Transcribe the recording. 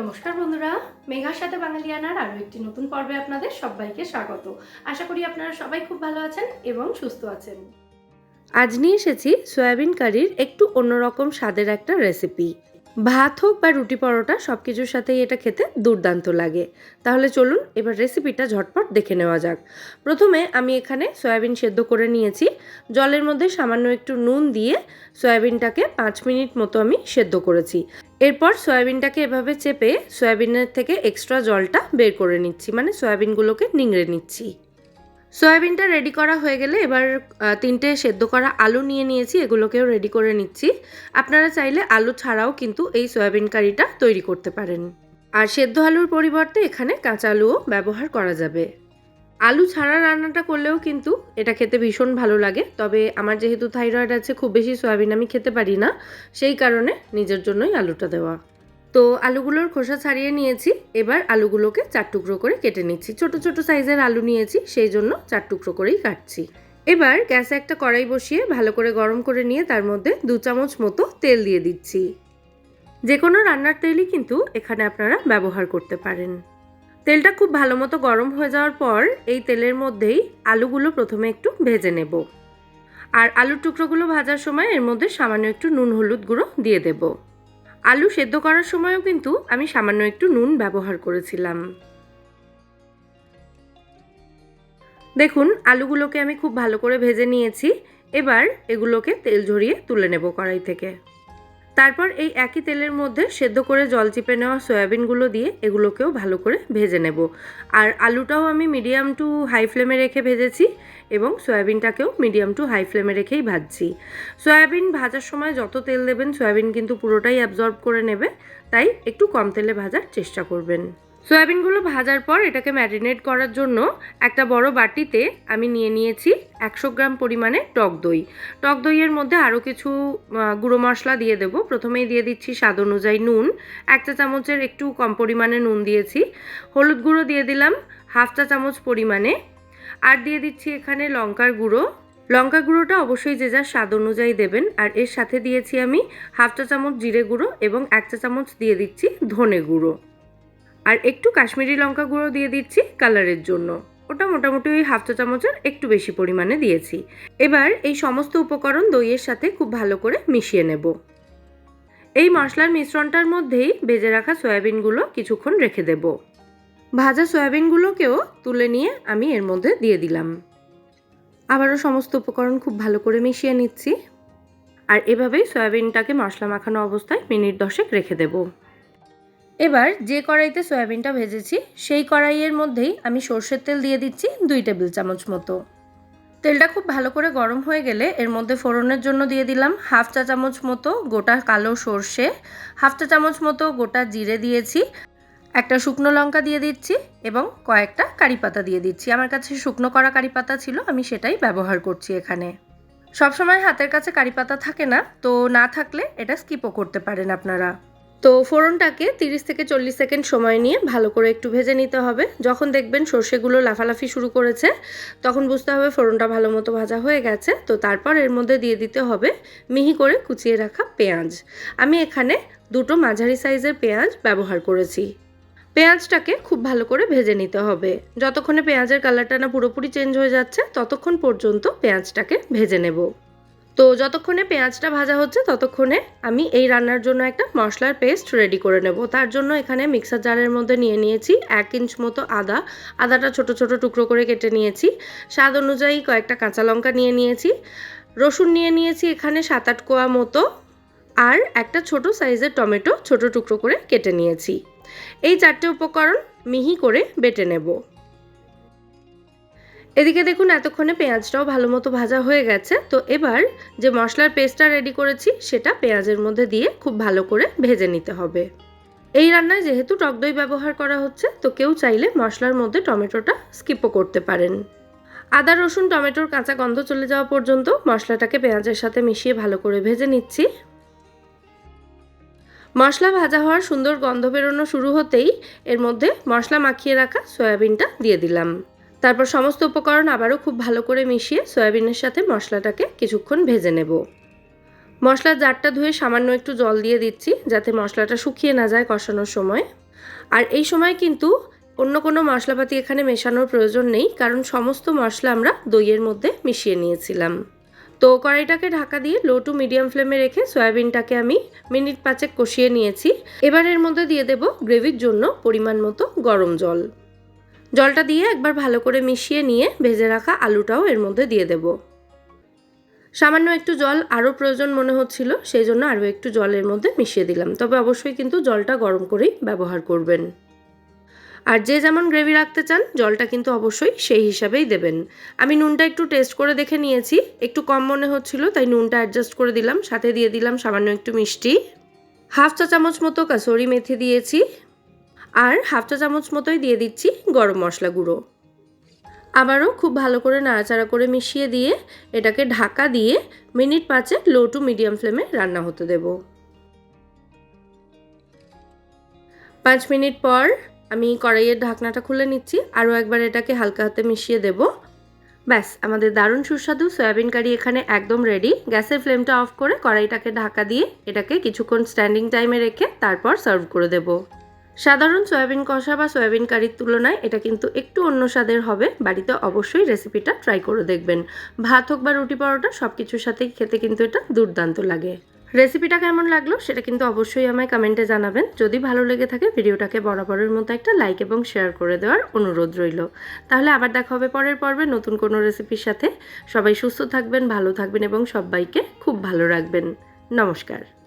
নমস্কার বন্ধুরা, মেঘার সাথে বাঙালিয়ানার আরও একটি নতুন পর্বে আপনাদের সবাইকে স্বাগত। আশা করি আপনারা সবাই খুব ভালো আছেন এবং সুস্থ আছেন। আজ নিয়ে এসেছি সয়াবিন কারির একটু অন্যরকম স্বাদের একটা রেসিপি। ভাত হোক বা রুটি পরোটা সব কিছুর সাথেই এটা খেতে দুর্দান্ত লাগে। তাহলে চলুন এবার রেসিপিটা ঝটপট দেখে নেওয়া যাক। প্রথমে আমি এখানে সয়াবিন সেদ্ধ করে নিয়েছি। জলের মধ্যে সামান্য একটু নুন দিয়ে সয়াবিনটাকে পাঁচ মিনিট মতো আমি সেদ্ধ করেছি। এরপর সয়াবিনটাকে এভাবে চেপে সয়াবিনের থেকে এক্সট্রা জলটা বের করে নিচ্ছি মানে সয়াবিনগুলোকে নিংড়ে নিচ্ছি। সয়াবিনটা রেডি করা হয়ে গেলে এবার তিনটে সেদ্ধ করা আলু নিয়ে নিয়েছি, এগুলোকেও রেডি করে নিচ্ছি। আপনারা চাইলে আলু ছাড়াও কিন্তু এই সয়াবিন কারিটা তৈরি করতে পারেন। আর সেদ্ধ আলুর পরিবর্তে এখানে কাঁচা আলুও ব্যবহার করা যাবে। আলু ছাড়া রান্নাটা করলেও কিন্তু এটা খেতে ভীষণ ভালো লাগে। তবে আমার যেহেতু থাইরয়েড আছে, খুব বেশি সয়াবিন আমি খেতে পারি না। সেই কারণে নিজের জন্যই আলুটা দেওয়া। তো আলুগুলোর খোসা ছাড়িয়ে নিয়েছি। এবার আলুগুলোকে চার টুকরো করে কেটে নিচ্ছি। ছোট ছোট সাইজের আলু নিয়েছি, সেই জন্য চার টুকরো করেই কাটছি। এবার গ্যাসে একটা কড়াই বসিয়ে ভালো করে গরম করে নিয়ে তার মধ্যে দু চামচ মতো তেল দিয়ে দিচ্ছি। যে কোনো রান্নার তেলই কিন্তু এখানে আপনারা ব্যবহার করতে পারেন। তেলটা খুব ভালো মতো গরম হয়ে যাওয়ার পর এই তেলের মধ্যেই আলুগুলো প্রথমে একটু ভেজে নেব। আর আলুর টুকরোগুলো ভাজার সময় এর মধ্যে সামান্য একটু নুন হলুদ গুঁড়ো দিয়ে দেব। আলু সেদ্ধ করার সময়ও কিন্তু আমি সামান্য একটু নুন ব্যবহার করেছিলাম। দেখুন, আলুগুলোকে আমি খুব ভালো করে ভেজে নিয়েছি। এবার এগুলোকে তেল ঝরিয়ে তুলে নেব কড়াই থেকে। তারপর এই একই তেলের মধ্যে সেদ্ধ করে জল চিপে নেওয়া সয়াবিনগুলো দিয়ে এগুলোকেও ভালো করে ভেজে নেব। আর আলুটাও আমি মিডিয়াম টু হাই ফ্লেমে রেখে ভেজেছি এবং সয়াবিনটাকেও মিডিয়াম টু হাই ফ্লেমে রেখেই ভাজছি। সয়াবিন ভাজার সময় যত তেল দেবেন সয়াবিন কিন্তু পুরোটাই অ্যাবজর্ব করে নেবে, তাই একটু কম তেলে ভাজার চেষ্টা করবেন। সয়াবিনগুলো ভাজার পর এটাকে ম্যারিনেট করার জন্য একটা বড় বাটিতে আমি নিয়ে নিয়েছি একশো গ্রাম পরিমাণে টক দই। টক দইয়ের মধ্যে আরও কিছু গুঁড়ো মশলা দিয়ে দেবো। প্রথমেই দিয়ে দিচ্ছি স্বাদ অনুযায়ী নুন। এক চা চামচের একটু কম পরিমাণে নুন দিয়েছি। হলুদ গুঁড়ো দিয়ে দিলাম হাফ চা চামচ পরিমাণে। আর দিয়ে দিচ্ছি এখানে লঙ্কার গুঁড়ো। লঙ্কা গুঁড়োটা অবশ্যই যে যার স্বাদ অনুযায়ী দেবেন। আর এর সাথে দিয়েছি আমি হাফ চা চামচ জিরে গুঁড়ো এবং এক চা চামচ দিয়ে দিচ্ছি ধনে গুঁড়ো। আর একটু কাশ্মীরি লঙ্কা গুঁড়ো দিয়ে দিচ্ছি কালারের জন্য। ওটা মোটামুটি ওই হাফ চা চামচের একটু বেশি পরিমাণে দিয়েছি। এবার এই সমস্ত উপকরণ দইয়ের সাথে খুব ভালো করে মিশিয়ে নেব। এই মশলার মিশ্রণটার মধ্যেই ভেজে রাখা সয়াবিনগুলো কিছুক্ষণ রেখে দেব। ভাজা সয়াবিনগুলোকেও তুলে নিয়ে আমি এর মধ্যে দিয়ে দিলাম। আবারও সমস্ত উপকরণ খুব ভালো করে মিশিয়ে নিচ্ছি। আর এভাবেই সয়াবিনটাকে মশলা মাখানো অবস্থায় মিনিট দশেক রেখে দেব। এবার যে কড়াইতে সয়াবিনটা ভেজেছি, সেই কড়াইয়ের মধ্যেই আমি সর্ষের তেল দিয়ে দিচ্ছি দুই টেবিল চামচ মতো। তেলটা খুব ভালো করে গরম হয়ে গেলে এর মধ্যে ফোড়নের জন্য দিয়ে দিলাম হাফ চা চামচ মতো গোটা কালো সর্ষে, হাফ চা চামচ মতো গোটা জিরে দিয়েছি, একটা শুকনো লঙ্কা দিয়ে দিচ্ছি এবং কয়েকটা কারি পাতা দিয়ে দিচ্ছি। আমার কাছে শুকনো করা কারি পাতা ছিল, আমি সেটাই ব্যবহার করছি এখানে। সবসময় হাতের কাছে কারি পাতা থাকে না, তো না থাকলে এটা স্কিপও করতে পারেন আপনারা। তো ফোড়নটাকে তিরিশ থেকে চল্লিশ সেকেন্ড সময় নিয়ে ভালো করে একটু ভেজে নিতে হবে। যখন দেখবেন সর্ষেগুলো লাফালাফি শুরু করেছে, তখন বুঝতে হবে ফোড়নটা ভালো মতো ভাজা হয়ে গেছে। তো তারপর এর মধ্যে দিয়ে দিতে হবে মিহি করে কুচিয়ে রাখা পেঁয়াজ। আমি এখানে দুটো মাঝারি সাইজের পেঁয়াজ ব্যবহার করেছি। পেঁয়াজটাকে খুব ভালো করে ভেজে নিতে হবে। যতক্ষণে পেঁয়াজের কালারটা না পুরোপুরি চেঞ্জ হয়ে যাচ্ছে, ততক্ষণ পর্যন্ত পেঁয়াজটাকে ভেজে নেব। তো যতক্ষণে পেঁয়াজটা ভাজা হচ্ছে, ততক্ষণে আমি এই রান্নার জন্য একটা মশলার পেস্ট রেডি করে নেব। তার জন্য এখানে মিক্সার জারের মধ্যে নিয়ে নিয়েছি এক ইঞ্চ মতো আদা। আদাটা ছোট ছোট টুকরো করে কেটে নিয়েছি। স্বাদ অনুযায়ী কয়েকটা কাঁচা লঙ্কা নিয়ে নিয়েছি। রসুন নিয়ে নিয়েছি এখানে সাত আট কোয়া মতো। আর একটা ছোট সাইজের টমেটো ছোট টুকরো করে কেটে নিয়েছি। এই চারটে উপকরণ মিহি করে বেটে নেব। এদিকে দেখুন, এতক্ষণে পেঁয়াজটাও ভালো মতো ভাজা হয়ে গেছে। তো এবার যে মশলার পেস্টটা রেডি করেছি, সেটা পেঁয়াজের মধ্যে দিয়ে খুব ভালো করে ভেজে নিতে হবে। এই রান্নায় যেহেতু টক দই ব্যবহার করা হচ্ছে, তো কেউ চাইলে মশলার মধ্যে টমেটোটা স্কিপও করতে পারেন। আদা, রসুন, টমেটোর কাঁচা গন্ধ চলে যাওয়া পর্যন্ত মশলাটাকে পেঁয়াজের সাথে মিশিয়ে ভালো করে ভেজে নিচ্ছি। মশলা ভাজা হওয়ার সুন্দর গন্ধ বেরোনো শুরু হতেই এর মধ্যে মশলা মাখিয়ে রাখা সয়াবিনটা দিয়ে দিলাম। তারপর সমস্ত উপকরণ আবারও খুব ভালো করে মিশিয়ে সয়াবিনের সাথে মশলাটাকে কিছুক্ষণ ভেজে নেব। মশলার জারটা ধুয়ে সামান্য একটু জল দিয়ে দিচ্ছি যাতে মশলাটা শুকিয়ে না যায় কষানোর সময়। আর এই সময় কিন্তু অন্য কোনো মশলাপাতি এখানে মেশানোর প্রয়োজন নেই, কারণ সমস্ত মশলা আমরা দইয়ের মধ্যে মিশিয়ে নিয়েছিলাম। তো কড়াইটাকে ঢাকা দিয়ে লো টু মিডিয়াম ফ্লেমে রেখে সয়াবিনটাকে আমি মিনিট পাঁচেক কষিয়ে নিয়েছি। এবার এর মধ্যে দিয়ে দেব গ্রেভির জন্য পরিমাণ মতো গরম জল। জলটা দিয়ে একবার ভালো করে মিশিয়ে নিয়ে ভেজে রাখা আলুটাও এর মধ্যে দিয়ে দেব। সামান্য একটু জল আরও প্রয়োজন মনে হচ্ছিল, সেই জন্য আরও একটু জলের মধ্যে মিশিয়ে দিলাম। তবে অবশ্যই কিন্তু জলটা গরম করেই ব্যবহার করবেন। আর যে যেমন গ্রেভি রাখতে চান, জলটা কিন্তু অবশ্যই সেই হিসাবেই দেবেন। আমি নুনটা একটু টেস্ট করে দেখে নিয়েছি, একটু কম মনে হচ্ছিল, তাই নুনটা অ্যাডজাস্ট করে দিলাম, সাথে দিয়ে দিলাম সামান্য একটু মিষ্টি। হাফ চা চামচ মতো কাসুরি মেথি দিয়েছি আর হাফ চা চামচ মতোই দিয়ে দিচ্ছি গরম মশলা গুঁড়ো। আবারও খুব ভালো করে নাড়াচাড়া করে মিশিয়ে দিয়ে এটাকে ঢাকা দিয়ে মিনিট পাঁচে লো টু মিডিয়াম ফ্লেমে রান্না হতে দেব। পাঁচ মিনিট পর আমি কড়াইয়ের ঢাকনাটা খুলে নিচ্ছি, আরও একবার এটাকে হালকা হাতে মিশিয়ে দেব। ব্যাস, আমাদের দারুণ সুস্বাদু সয়াবিন কারি এখানে একদম রেডি গ্যাসের ফ্লেমটা অফ করে কড়াইটাকে ঢাকা দিয়ে এটাকে কিছুক্ষণ স্ট্যান্ডিং টাইমে রেখে তারপর সার্ভ করে দেব। সাধারণ সয়াবিন কষা বা সয়াবিন কারির তুলনায় এটা কিন্তু একটু অন্য স্বাদের হবে। বাড়িতে অবশ্যই রেসিপিটা ট্রাই করে দেখবেন। ভাত হোক বা রুটি পরোটা সব কিছুর সাথেই খেতে কিন্তু এটা দুর্দান্ত লাগে। রেসিপিটা কেমন লাগল সেটা কিন্তু অবশ্যই আমায় কমেন্টে জানাবেন। যদি ভালো লেগে থাকে ভিডিওটাকে বরাবরের মতো একটা লাইক এবং শেয়ার করে দেওয়ার অনুরোধ রইল। তাহলে আবার দেখা হবে পরের পর্বে নতুন কোনো রেসিপির সাথে। সবাই সুস্থ থাকবেন, ভালো থাকবেন এবং সবাইকে খুব ভালো রাখবেন। নমস্কার।